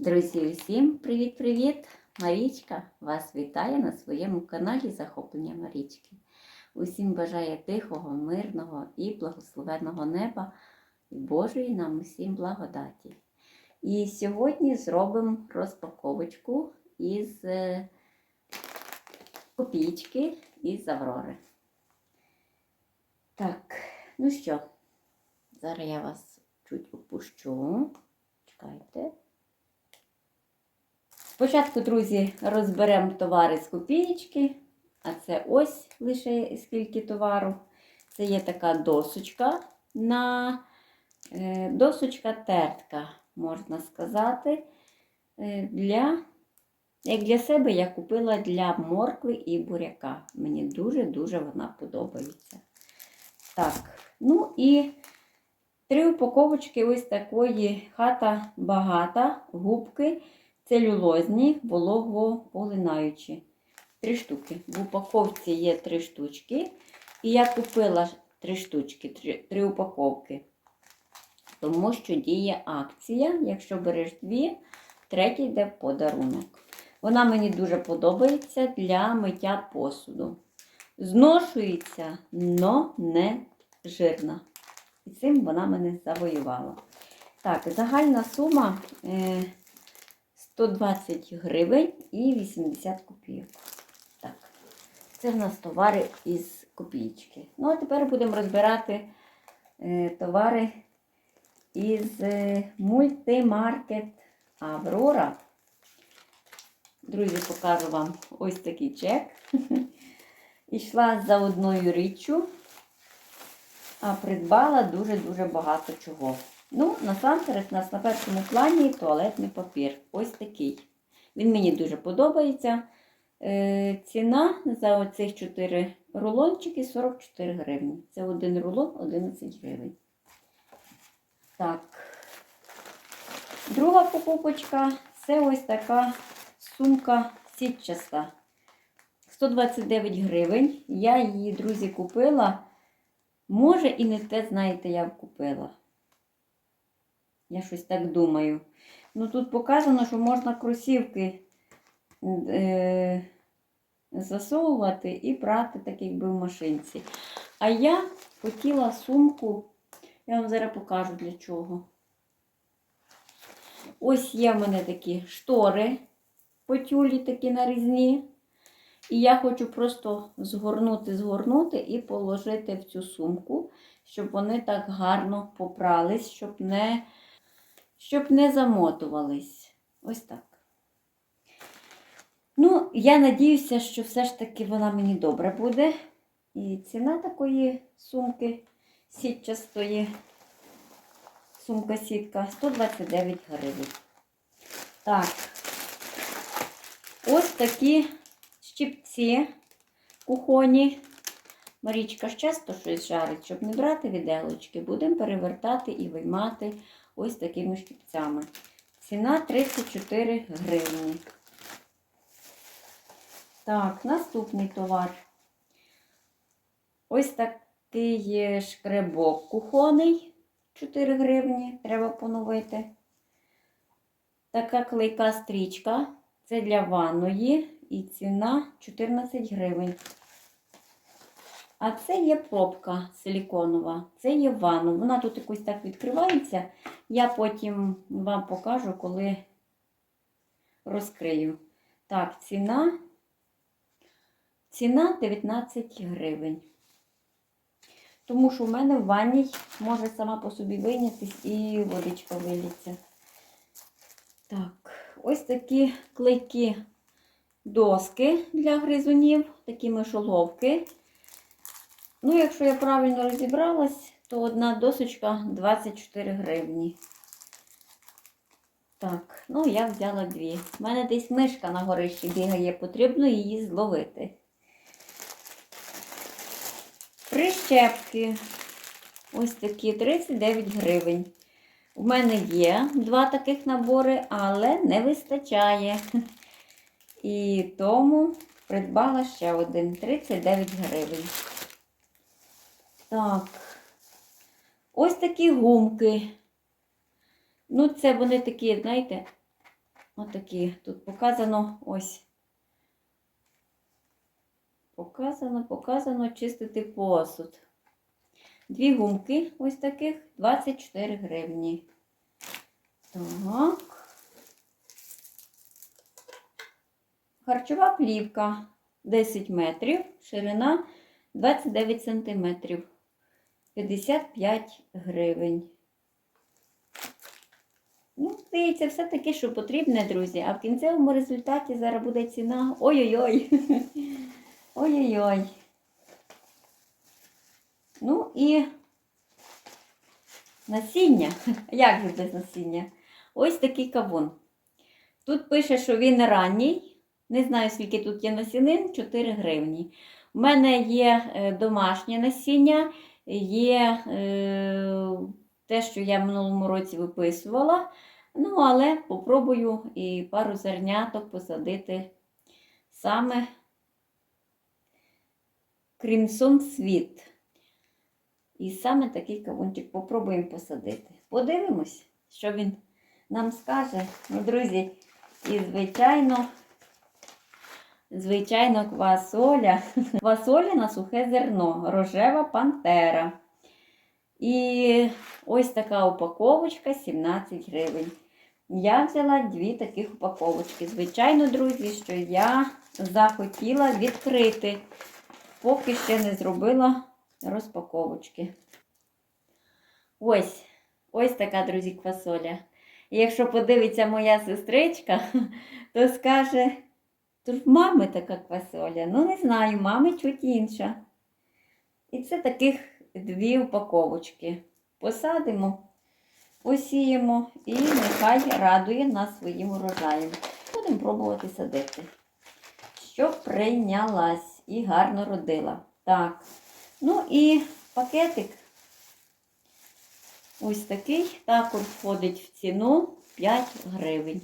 Друзі, усім привіт-привіт! Марічка вас вітає на своєму каналі Захоплення Марічки. Усім бажає тихого, мирного і благословенного неба і Божої нам усім благодаті. І сьогодні зробимо розпаковочку із е, копійки із Аврори. Так, ну що, зараз я вас чуть опущу. Чекайте. Спочатку, друзі, розберемо товари з копієчки, а це ось лише скільки товару. Це є така досочка на е, досочка тертка, можна сказати. Е, для, Як для себе я купила для моркви і буряка. Мені дуже-дуже вона подобається. Так, ну і три упаковочки ось такої хата багата, губки целюлозні, вологополинаючі. Три штуки. В упаковці є три штучки. І я купила три штучки, три, три упаковки. Тому що діє акція. Якщо береш дві, третій йде в подарунок. Вона мені дуже подобається для миття посуду. Зношується, но не жирна. І цим вона мене завоювала. Так, загальна сума. Е 120 гривень і 80 копійок. Так, це в нас товари із копійки. Ну, а тепер будемо розбирати е, товари із е, мультимаркет Аврора. Друзі, покажу вам ось такий чек. Ішла за одною річчю, а придбала дуже-дуже багато чого. Ну, насамперед, у нас на першому плані туалетний папір. Ось такий. Він мені дуже подобається. Е, ціна за оцих 4 рулончики 44 гривні. Це один рулон 11 гривень. Так. Друга покупочка це ось така сумка сітчаста. 129 гривень. Я її, друзі, купила. Може, і не те, знаєте, я купила. Я щось так думаю. Ну тут показано, що можна кросівки е, засовувати і прати, так якби в машинці. А я хотіла сумку, я вам зараз покажу для чого. Ось є в мене такі штори по тюлі такі нарізні. І я хочу просто згорнути, згорнути і положити в цю сумку, щоб вони так гарно попрались, щоб не щоб не замотувались. Ось так. Ну, я надіюся, що все ж таки вона мені добре буде. І ціна такої сумки сітчастої, сумка-сітка 129 гривень. Так, ось такі щипці кухоні. Марічка ж часто щось жарить, щоб не брати віделочки, будемо перевертати і виймати ось такими щипцями. Ціна 34 гривні. Так, наступний товар. Ось такий шкребок кухонний. 4 гривні, треба поновити. Така клейка стрічка. Це для ванної і ціна 14 гривень. А це є пробка силіконова, це є ванну. Вона тут якось так відкривається. Я потім вам покажу, коли розкрию. Так, ціна. Ціна 19 гривень. Тому що в мене в ванній може сама по собі вийнятись і водичка виліться. Так, ось такі клейкі доски для гризунів, такі мишоловки. Ну, якщо я правильно розібралась, то одна досочка 24 гривні. Так, ну я взяла дві. У мене десь мишка на горищі бігає, потрібно її зловити. Прищепки. Ось такі 39 гривень. У мене є два таких набори, але не вистачає. І тому придбала ще один 39 гривень. Так. Ось такі гумки. Ну, це вони такі, знаєте, Отакі. Тут показано ось. Показано, показано чистити посуд. Дві гумки ось таких 24 гривні. Так. Харчова плівка 10 метрів, ширина 29 сантиметрів. 55 гривень. Ну, здається, все таке, що потрібне, друзі. А в кінцевому результаті зараз буде ціна. Ой-ой-ой. Ой-ой-ой. Ну і насіння. Як же без насіння? Ось такий кавун. Тут пише, що він ранній. Не знаю, скільки тут є насінин, 4 гривні. У мене є е, домашнє насіння, є е, те, що я в минулому році виписувала. Ну, але попробую і пару зерняток посадити саме Крімсон Світ. І саме такий кавунчик попробуємо посадити. Подивимось, що він нам скаже. Ну, друзі, і звичайно, звичайно, квасоля. Квасоля на сухе зерно, рожева пантера. І ось така упаковочка 17 гривень. Я взяла дві таких упаковочки. Звичайно, друзі, що я захотіла відкрити, поки ще не зробила розпаковочки. Ось, ось така, друзі, квасоля. І якщо подивиться моя сестричка, то скаже, в мами така квасоля. Ну, не знаю, мами чуть інша. І це таких дві упаковочки. Посадимо, посіємо і нехай радує нас своїм урожаєм. Будемо пробувати садити. Щоб прийнялась і гарно родила. Так. Ну і пакетик ось такий також входить в ціну 5 гривень.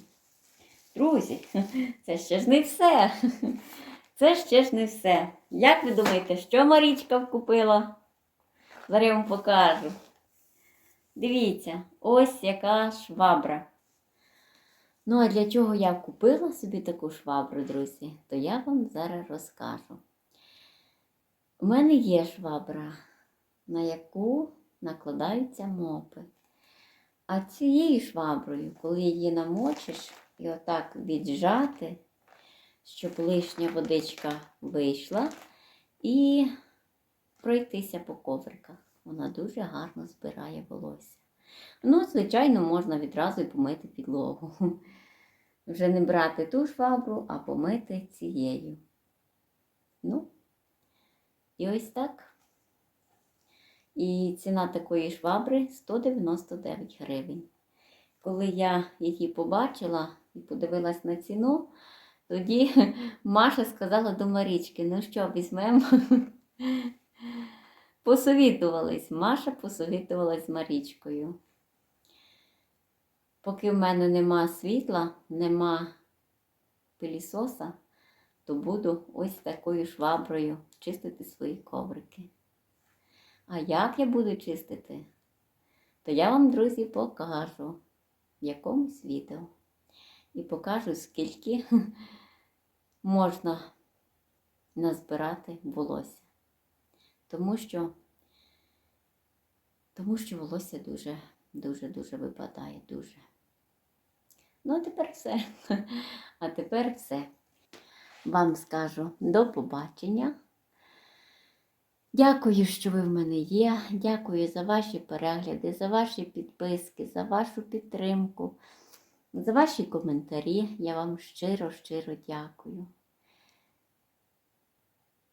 Друзі, це ще ж не все. Це ще ж не все. Як ви думаєте, що Марічка вкупила? Зараз я вам покажу. Дивіться, ось яка швабра. Ну, а для чого я купила собі таку швабру, друзі, то я вам зараз розкажу. У мене є швабра, на яку накладаються мопи. А цією шваброю, коли її намочиш і отак віджати, щоб лишня водичка вийшла, і пройтися по ковриках. Вона дуже гарно збирає волосся. Ну, звичайно, можна відразу і помити підлогу. Вже не брати ту швабру, а помити цією. Ну, і ось так. І ціна такої швабри 199 гривень. Коли я її побачила і подивилась на ціну, тоді Маша сказала до Марічки, ну що, візьмемо. Посовітувались. Маша посовітувалась з Марічкою. Поки в мене нема світла, нема пилісоса, то буду ось такою шваброю чистити свої коврики. А як я буду чистити, то я вам, друзі, покажу в якомусь відео. І покажу, скільки можна назбирати волосся. Тому що, тому що волосся дуже, дуже, дуже випадає, дуже. Ну, а тепер все. А тепер все. Вам скажу до побачення. Дякую, що ви в мене є. Дякую за ваші перегляди, за ваші підписки, за вашу підтримку, за ваші коментарі. Я вам щиро-щиро дякую.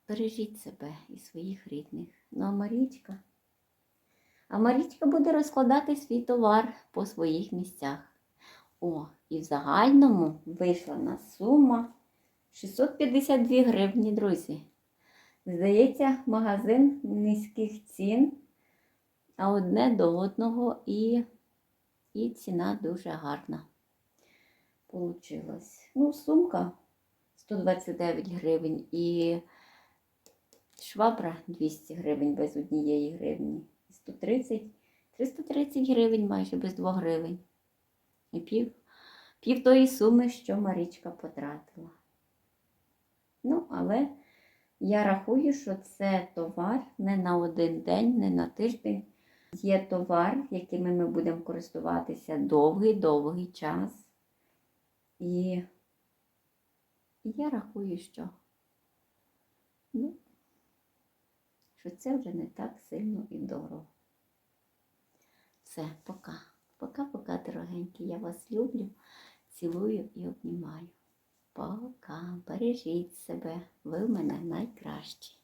Бережіть себе і своїх рідних. Ну, а Марічка? А Марічка буде розкладати свій товар по своїх місцях. О, і в загальному вийшла на сума 652 гривні, друзі. Здається, магазин низьких цін, а одне до одного і, і ціна дуже гарна. Получилась. Ну, сумка 129 гривень і швабра 200 гривень без однієї гривні. 130, 330 гривень майже без 2 гривень. І пів пів тої суми, що Марічка потратила. Ну, але я рахую, що це товар не на один день, не на тиждень. Є товар, якими ми будемо користуватися довгий-довгий час. І я рахую, що, ну, що це вже не так сильно і дорого. Все, пока. Пока-пока, дорогенькі. Я вас люблю, цілую і обнімаю. Пока. Бережіть себе. Ви в мене найкращі.